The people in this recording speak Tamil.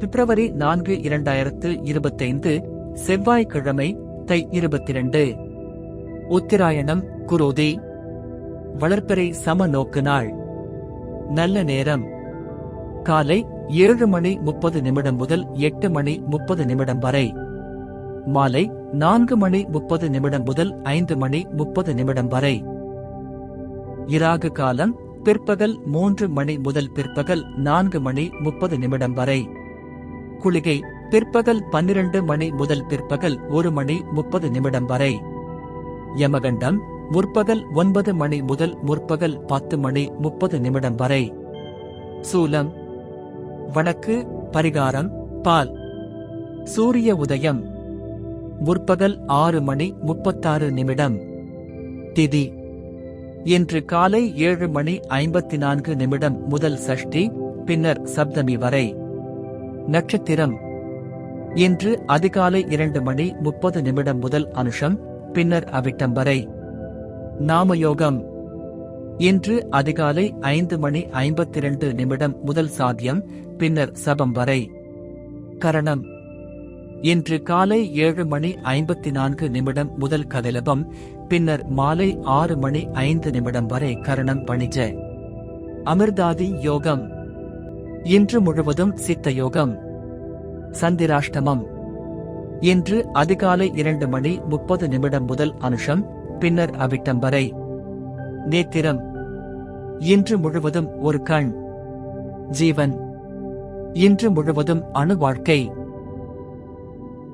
பிப்ரவரி நான்கு இரண்டாயிரத்து இருபத்தைந்து செவ்வாய்க்கிழமை தை இருபத்திரண்டு. உத்திராயணம் குரோதி. வளர்ப்பறை சம நோக்கு நாள். நல்ல நேரம். காலை ஏழு மணி முப்பது நிமிடம் முதல் எட்டு மணி முப்பது நிமிடம் வரை. மாலை நான்கு மணி முப்பது நிமிடம் முதல் ஐந்து மணி முப்பது நிமிடம் வரை. இராகு காலம் பிற்பகல் மூன்று மணி முதல் பிற்பகல் நான்கு மணி முப்பது நிமிடம் வரை. குளிகை பிற்பகல் பன்னிரண்டு மணி முதல் பிற்பகல் ஒரு மணி முப்பது நிமிடம் வரை. யமகண்டம் முற்பகல் ஒன்பது மணி முதல் முற்பகல் பத்து மணி முப்பது நிமிடம் வரை. சூலம். வடக்கு பரிகாரம் பால். சூரிய உதயம். முற்பகல் ஆறு மணி முப்பத்தாறு நிமிடம். திதி. இன்று காலை ஏழு மணி ஐம்பத்தி நான்கு நிமிடம் முதல் சஷ்டி பின்னர் சப்தமி வரை. நட்சத்திரம். இன்று அதிகாலை இரண்டு மணி முப்பது நிமிடம் முதல் அனுஷம் பின்னர் அவிட்டம் வரை. நாமயோகம். இன்று அதிகாலை ஐந்து மணி ஐம்பத்தி இரண்டு நிமிடம் முதல் சாத்தியம் பின்னர் சபம் வரை. கரணம். இன்று காலை ஏழு மணி ஐம்பத்தி நான்கு நிமிடம் முதல் கதிலபம் பின்னர் மாலை ஆறு மணி ஐந்து நிமிடம் வரை கரணம் பணிஜ. அமிர்தாதி யோகம். இன்று முழுவதும் சித்த யோகம். சந்திராஷ்டமம். இன்று அதிகாலை இரண்டு மணி முப்பது நிமிடம் முதல் அனுஷம் பின்னர் அவிட்டம் வரை. நேத்திரம். இன்று முழுவதும் ஒரு கண். ஜீவன். இன்று முழுவதும் அணு வாழ்க்கை.